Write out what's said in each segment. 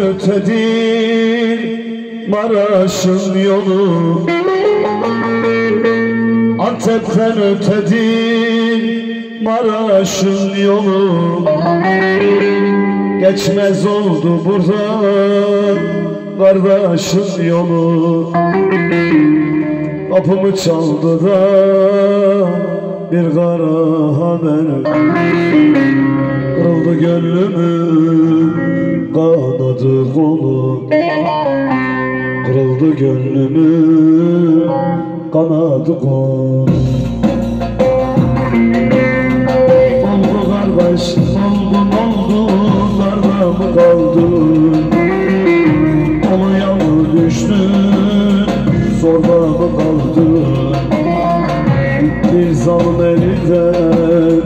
ötedir Maraş'ın yolu. Antep'ten ötedir Maraş'ın yolu. Geçmez oldu buradan Kardeşin yolu. Kapımı çaldı da Bir kara haber. Kırıldı gönlümün Kanadı Kırıldı gönlümün Kanadı kolu Oldu kardeş, oldu oldu, darda mı kaldın? Oluya mı düştün, zorda mı kaldın? Bir zalim elinden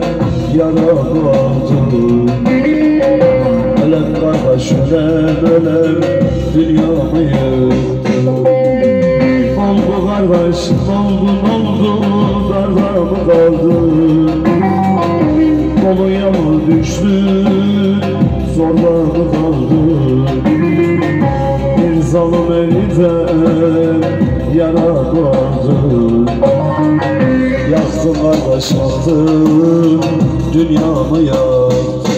yara mı aldın? Ölen kardeş, ölen, ölen, dünya mı yıktın? Oldu kardeş, oldu darda mı kaldın? Koluya mı düştün, zorla mı kaldın? Bir zalim eliden yara koydun Yaktın kardeş yaktın, dünyamı yaktın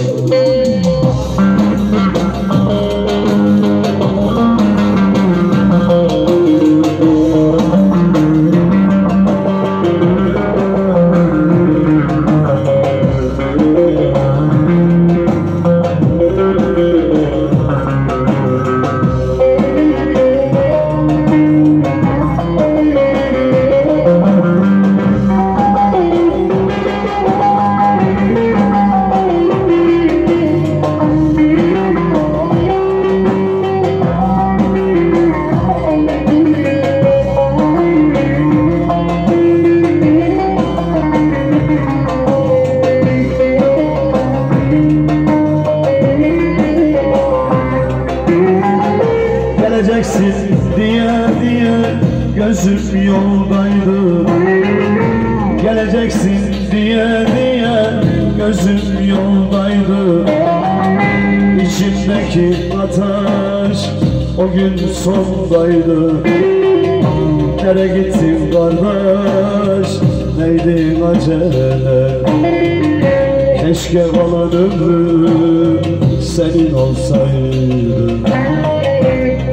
diye diye gözüm yoldaydı. Geleceksin diye diye gözüm yoldaydı. İçimdeki ateş o gün sondaydı. Nere gittin kardeş? Neydin acele? Keşke kalan ömrüm senin olsaydı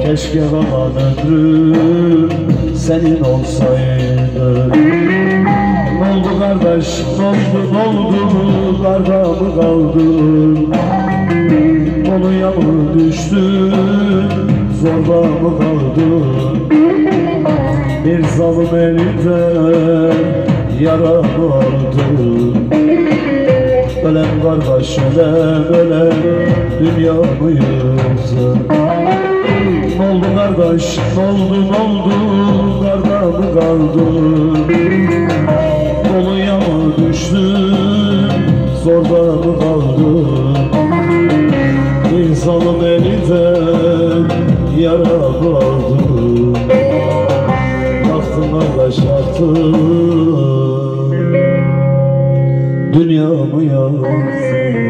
Keşke kalan ömrüm senin olsaydı. Ne oldu kardeş, ne oldu, ne oldu Karda mı kaldın Koluya mı düştün Zorba mı kaldın? Bir zalim elinden yara aldın Ölen kardeş ölen ölen dünya mı yıktı Ne oldu kardeş oldu oldu karda mı kaldın Doluya mı düştün zorda mı kaldın Bir zalim elinden yara mı aldın Yaktın kardeş yaktın Dünyamı yaktın